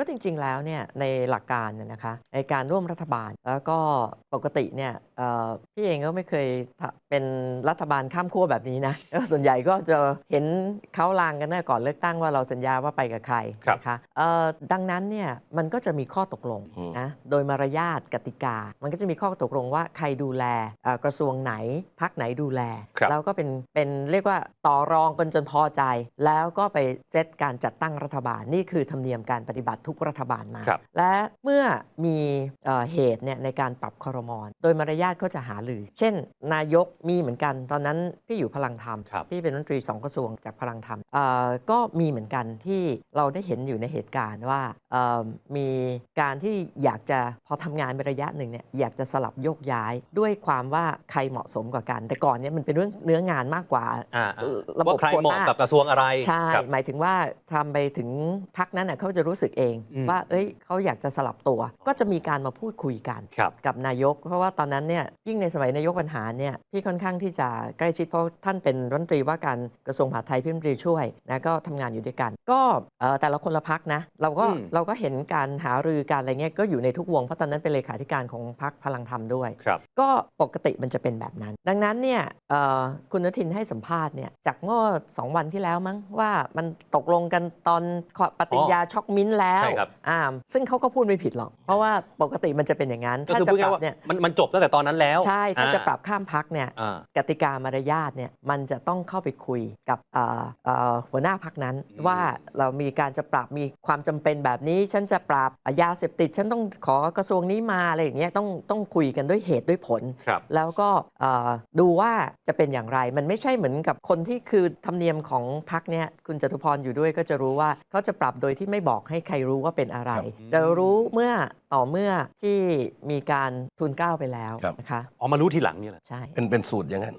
ก็จริงๆแล้วเนี่ยในหลักการเนี่ยนะคะในการร่วมรัฐบาลแล้วก็ปกติเนี่ยเอ่อพี่เองก็ไม่เคยทะเป็นรัฐบาลข้ามขั้วแบบนี้นะแล้วส่วนใหญ่ก็จะเห็นเขาลางกันตั้งแต่ก่อนเลือกตั้งว่าเราสัญญาว่าไปกับใครครับนะคะเอ่อดังนั้นเนี่ยมันก็จะมีข้อตกลงอืมนะโดยมารยาทกติกา มันก็จะมีข้อตกลงว่าใครดูแลเอ่อกระทรวงไหนพักไหนดูแลครับแล้วก็เป็นเป็นเรียกว่าต่อรองกันจนพอใจ แล้วก็ไปเซตการจัดตั้งรัฐบาลนี่คือธรรมเนียมการปฏิบัติทุกรัฐบาลมาครับและเมื่อมีเอ่อเหตุเนี่ยในการปรับคอรมอนโดยมารยาทก็จะหาลือ เช่น นายกมีเหมือนกัน ตอนนั้นพี่อยู่พลังธรรมครับพี่เป็นรัฐมนตรีสองกระทรวงจากพลังธรรมเอ่อก็มีเหมือนกันที่เราได้เห็นอยู่ในเหตุการณ์ว่าเอ่อมีการที่อยากจะพอทำงานไประยะหนึ่งเนี่ยอยากจะสลับโยกย้ายด้วยความว่าใครเหมาะสมกว่ากัน แต่ก่อนเนี่ยมันเป็นเรื่องเนื้องานมากกว่าอ่าเอ่อระบบว่าใครเหมาะโควต้ากับกระทรวงอะไรใช่ครับหมายถึงว่าทำไปถึงพักนั้นน่ะเขาจะรู้สึกเองอืมว่าเอ้ยเขาอยากจะสลับตัว ก็จะมีการมาพูดคุยกันครับกับนายก เพราะว่าตอนนั้นเนี่ยยิ่งในสมัยนายกปัญหารเนี่ยพี่ค่อนข้างที่จะใกล้ชิดเพราะท่านเป็นรัฐมนตรีว่าการกระทรวงมหาดไทยพี่รัฐมนตรีช่วยนะก็ทำงานอยู่ด้วยกัน ก็เอ่อแต่ละคนละพักนะเราก็อืมเราก็เห็นการหารือการอะไรเงี้ยก็อยู่ในทุกวงเพราะตอนนั้นเป็นเลขาธิการของพักพลังธรรมด้วยครับก็ปกติมันจะเป็นแบบนั้น ดังนั้นเนี่ยเอ่อคุณอนุทินให้สัมภาษณ์เนี่ยจากเมื่อสองวันที่แล้วมั้งว่ามันตกลงกันตอนขอปฏิญญาช็อกมิ้นท์แล้วใช่ครับ อ่าซึ่งเขาก็พูดไม่ผิดหรอก เพราะว่าปกติมันจะเป็นอย่างนั้น ก็ถ้าคือจะพูดปง่ารัยๆบว่าเนี่ยมันมันจบตั้งแต่ตอนนั้นแล้วใช่ถ้าอ่จะปรับข้ามพักเนี่ย อ่า กติกามารยาทเนี่ยมันจะต้องเข้าไปคุยกับเอ่อเอ่อหัวหน้าพักนั้น อืม ว่าเรามีการจะปรับมีความจำเป็นแบบนี้ ฉันจะปรับยาเสพติด ฉันต้องขอกระทรวงนี้มาอะไรอย่างเงี้ยต้องต้องคุยกันด้วยเหตุด้วยผล ครับ แล้วก็เอ่อดูว่าจะเป็นอย่างไรมันไม่ใช่เหมือนกับคนที่คือธรรมเนียมของพักเนี่ยคุณจตุพรอยู่ด้วยก็จะรู้ว่าเขาจะปรับโดยที่ไม่บอกให้ใครรู้ว่าเป็นอะไรครับจะรู้เมื่อต่อเมื่อที่มีการทุนเกล้าไปแล้วครับนะคะออกมารู้ทีหลังเนี่ยแหละใช่เป็นเป็นสูตรอย่างนั้น